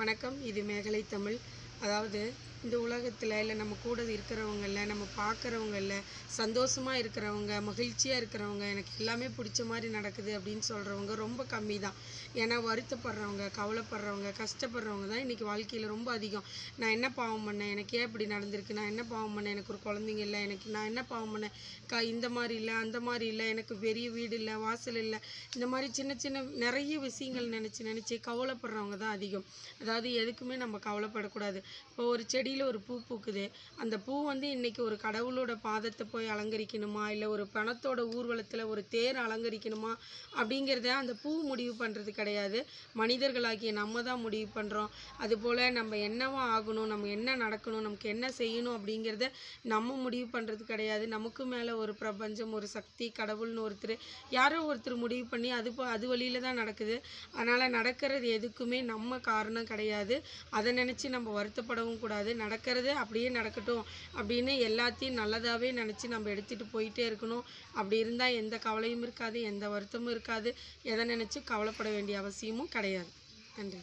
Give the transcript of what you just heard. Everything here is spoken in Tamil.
வணக்கம். இது மேகலை தமிழ். அதாவது இந்த உலகத்தில் இல்லை நம்ம கூட இருக்கிறவங்கள நம்ம பார்க்குறவங்கள சந்தோஷமாக இருக்கிறவங்க மகிழ்ச்சியாக இருக்கிறவங்க எனக்கு எல்லாமே பிடிச்ச மாதிரி நடக்குது அப்படின்னு சொல்கிறவங்க ரொம்ப கம்மி தான் ஏன்னா வருத்தப்படுறவங்க கவலைப்படுறவங்க கஷ்டப்படுறவங்க தான் இன்றைக்கி வாழ்க்கையில் ரொம்ப அதிகம். நான் என்ன பாவம் பண்ணேன்? எனக்கு ஏன் இப்படி நடந்திருக்கு? நான் என்ன பாவம் பண்ணேன்? எனக்கு ஒரு குழந்தைங்க இல்லை எனக்கு நான் என்ன பாவம் பண்ணேன்? க இந்த மாதிரி இல்லை அந்த மாதிரி இல்லை எனக்கு பெரிய வீடு இல்லை வாசல் இல்லை. இந்த மாதிரி சின்ன சின்ன நிறைய விஷயங்கள் நினச்சி நினச்சி கவலைப்படுறவங்க தான் அதிகம். அதாவது எதுக்குமே நம்ம கவலைப்படக்கூடாது. இப்போ ஒரு செடி செடியில் ஒரு பூ பூக்குது. அந்த பூ வந்து இன்றைக்கி ஒரு கடவுளோட பாதத்தை போய் அலங்கரிக்கணுமா? இல்லை ஒரு பணத்தோட ஊர்வலத்தில் ஒரு தேர் அலங்கரிக்கணுமா? அப்படிங்கிறத அந்த பூ முடிவு பண்ணுறது கிடையாது. மனிதர்களாகிய நம்ம தான் முடிவு பண்ணுறோம் அதுபோல் நம்ம என்னவா ஆகணும்? நம்ம என்ன நடக்கணும்? நமக்கு என்ன செய்யணும்? அப்படிங்கிறத நம்ம முடிவு பண்ணுறது கிடையாது. நமக்கு மேலே ஒரு பிரபஞ்சம் ஒரு சக்தி கடவுள்னு ஒருத்தர் யாரோ ஒருத்தர் முடிவு பண்ணி அது அது வழியில தான் நடக்குது. அதனால் நடக்கிறது எதுக்குமே நம்ம காரணம் கிடையாது. அதை நினச்சி நம்ம வருத்தப்படவும் கூடாது. நடக்கிறது அப்படியே நடக்கட்டும் அப்படின்னு எல்லாத்தையும் நல்லதாகவே நினச்சி நம்ம எடுத்துகிட்டு போயிட்டே இருக்கணும். அப்படி இருந்தால் எந்த கவலையும் இருக்காது எந்த வருத்தமும் இருக்காது. எதை நினச்சி கவலைப்பட வேண்டிய அவசியமும் கிடையாது. நன்றி.